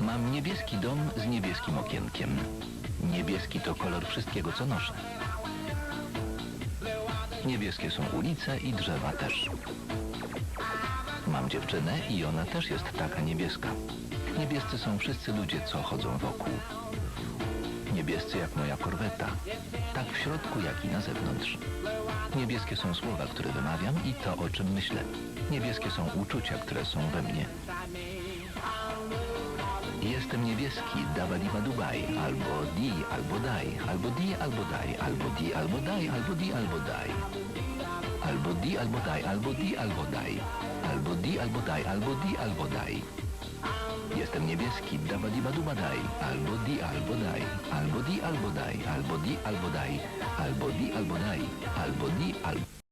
Mam niebieski dom z niebieskim okienkiem. Niebieski to kolor wszystkiego, co noszę. Niebieskie są ulice i drzewa też. Mam dziewczynę i ona też jest taka niebieska. Niebiescy są wszyscy ludzie, co chodzą wokół. Niebiescy jak moja korweta. Tak w środku, jak i na zewnątrz. Niebieskie są słowa, które wymawiam i to, o czym myślę. Niebieskie są uczucia, które są we mnie. Jestem niebieski, dabadiba dubaj, albo di, albo daj, albo di, albo daj, albo di, albo daj, albo di, albo daj. Albo di, albo daj, albo di, albo daj. Albo di, albo daj, albo di, albo daj. Jestem niebieski, dabadiba duba daj, albo di, albo daj, albo di, albo daj, albo di, albo daj, albo di, albo daj, albo di, albo